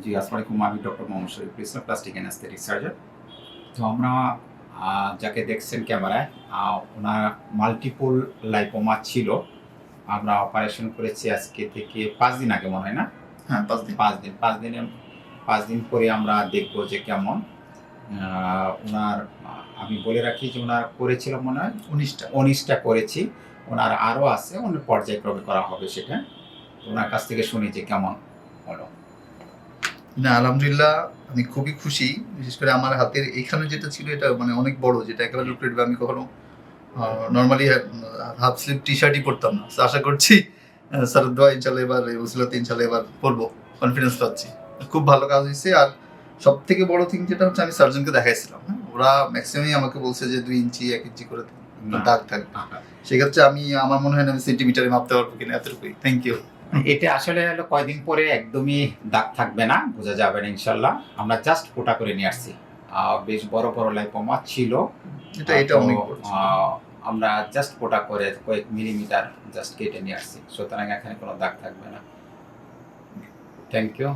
জি আসসালামু আলাইকুম আমি doctor Mohammad Shariful Krishna plastic anaesthetic surgeon তো আমরা যাকে দেখছেন ক্যামেরায় ওনার মাল্টিপল লাইপোমা ছিল। আমরা অপারেশন করেছি আজকে থেকে পাঁচ দিন আগে মনে হয় না? হ্যাঁ পাঁচ দিন। পাঁচ দিন পাঁচ দিনে পাঁচ দিন পরে আমরা দেখব যে কেমন। ওনার আমি বলে রাখি যে ওনার করেছিল মনে হয়? উনিশটা। উনিশটা করেছি। ওনার আরও আছে ওনার পর্যায়ক্রমে করা হবে সেটা। ওনার কাছ থেকে শুনি যে কেমন হলো। না আলহামদুলিল্লাহ আমি খুবই খুশি। বিশেষ করে আমার হাতের এখানে যেটা ছিল এটা মানে অনেক বড় যেটা একেবারে লুকরেট আমি কখনো নর্মালি হাফ স্লিভ টি শার্টই পরতাম না। আশা করছি স্যার দোয়া ইনশাল্লাহ এবার এই ওসিলাতে ইনশাল্লাহ এবার পরবো। কনফিডেন্স পাচ্ছি। খুব ভালো কাজ হয়েছে। আর সব থেকে বড় থিং যেটা হচ্ছে আমি সার্জনকে দেখাইছিলাম হ্যাঁ? ওরা ম্যাক্সিমামই আমাকে বলছে যে দুই ইঞ্চি এক ইঞ্চি করে দাগ থাকবে। সেক্ষেত্রে আমি আমার মনে হয় না আমি সেন্টিমিটারে মাপতে পারব কিনা এতটুকুই। থ্যাংক ইউ এটা আসলে হলো কয়দিন পরে একদমই দাগ থাকবে না বোঝা যাবে না ইনশাল্লাহ। আমরা জাস্ট ফোটা করে নিয়ে আসছি। বেশ বড় বড় লাইপোমা ছিল। এটা এটা অনেক আমরা জাস্ট ফোটা করে কয়েক মিলিমিটার জাস্ট কেটে নিয়ে আসছি। সুতরাং এখানে কোনো দাগ থাকবে না। Thank you